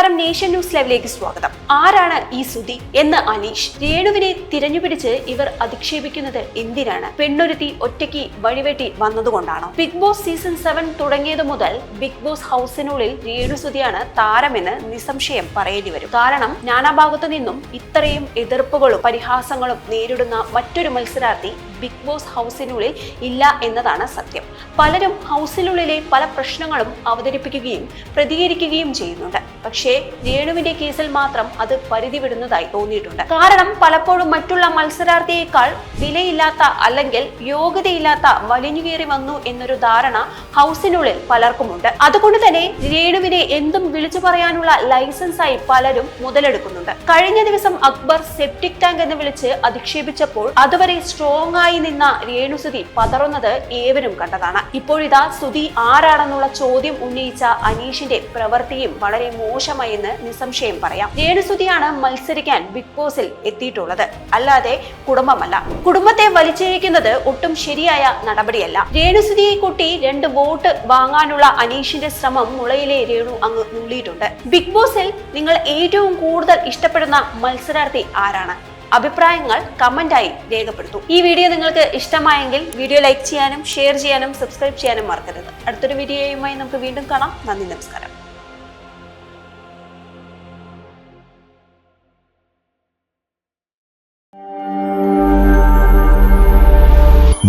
നമസ്കാരം nation news ലൈവിലേക്ക് സ്വാഗതം. ആരാണ് ഈ സുധി എന്ന് അനീഷ് രേണുവിനെ തിരഞ്ഞുപിടിച്ച് ഇവർ അധിക്ഷേപിക്കുന്നത് എന്തിനാണ്? പെണ്ണൊരുത്തി ഒറ്റയ്ക്ക് വഴിവെട്ടി വന്നതുകൊണ്ടാണോ? ബിഗ് ബോസ് സീസൺ സെവൻ തുടങ്ങിയത് മുതൽ ബിഗ് ബോസ് ഹൗസിനുള്ളിൽ രേണു സുധിയാണ് താരമെന്ന് നിസ്സംശയം പറയേണ്ടി വരും. കാരണം നാനാഭാഗത്തു നിന്നും ഇത്രയും എതിർപ്പുകളും പരിഹാസങ്ങളും നേരിടുന്ന മറ്റൊരു മത്സരാർത്ഥി ബിഗ് ബോസ് ഹൗസിനുള്ളിൽ ഇല്ല എന്നതാണ് സത്യം. പലരും ഹൗസിനുള്ളിലെ പല പ്രശ്നങ്ങളും അവതരിപ്പിക്കുകയും പ്രതികരിക്കുകയും ചെയ്യുന്നുണ്ട്. പക്ഷേ രേണുവിന്റെ കേസിൽ മാത്രം അത് പരിധി വിടുന്നതായി തോന്നിയിട്ടുണ്ട്. കാരണം പലപ്പോഴും മറ്റുള്ള മത്സരാർത്ഥിയേക്കാൾ വിലയില്ലാത്ത അല്ലെങ്കിൽ യോഗ്യതയില്ലാത്ത വലിഞ്ഞുകയറി വന്നു എന്നൊരു ധാരണ ഹൗസിനുള്ളിൽ പലർക്കുമുണ്ട്. അതുകൊണ്ട് തന്നെ രേണുവിനെ എന്തും വിളിച്ചു പറയാനുള്ള ലൈസൻസായി പലരും മുതലെടുക്കുന്നുണ്ട്. കഴിഞ്ഞ ദിവസം അക്ബർ സെപ്റ്റിക് ടാങ്ക് എന്ന് വിളിച്ച് അധിക്ഷേപിച്ചപ്പോൾ അതുവരെ സ്ട്രോങ് ആയി നിന്ന രേണുസുതി പതറുന്നത് ഏവരും കണ്ടതാണ്. ഇപ്പോഴിതാ സുതി ആരാണെന്നുള്ള ചോദ്യം ഉന്നയിച്ച അനീഷിന്റെ പ്രവൃത്തിയും വളരെ മോശമായെന്ന് നിസ്സംശയം പറയാം. രേണുസുതിയാണ് മത്സരിക്കാൻ ബിഗ് ബോസിൽ എത്തിയിട്ടുള്ളത്. അല്ലാതെ കുടുംബമല്ല. കുടുംബത്തെ വലിച്ചിഴക്കുന്നത് ഒട്ടും ശരിയായ നടപടിയല്ല. രേണുസുതിയെ കൂട്ടി രണ്ട് വോട്ട് വാങ്ങാനുള്ള അനീഷിന്റെ ശ്രമം മുളയിലെ രേണു അങ്ങ് നുള്ളിയിട്ടുണ്ട്. ബിഗ് ബോസിൽ നിങ്ങൾ ഏറ്റവും കൂടുതൽ ഇഷ്ടപ്പെടുന്ന മത്സരാർത്ഥി ആരാണ്? അഭിപ്രായങ്ങൾ കമന്റായി രേഖപ്പെടുത്തും. ഈ വീഡിയോ നിങ്ങൾക്ക് ഇഷ്ടമായെങ്കിൽ വീഡിയോ ലൈക്ക് ചെയ്യാനും ഷെയർ ചെയ്യാനും സബ്സ്ക്രൈബ് ചെയ്യാനും മറക്കരുത്. അടുത്തൊരു വീഡിയോയുമായി നമുക്ക് വീണ്ടും കാണാം. നന്ദി നമസ്കാരം.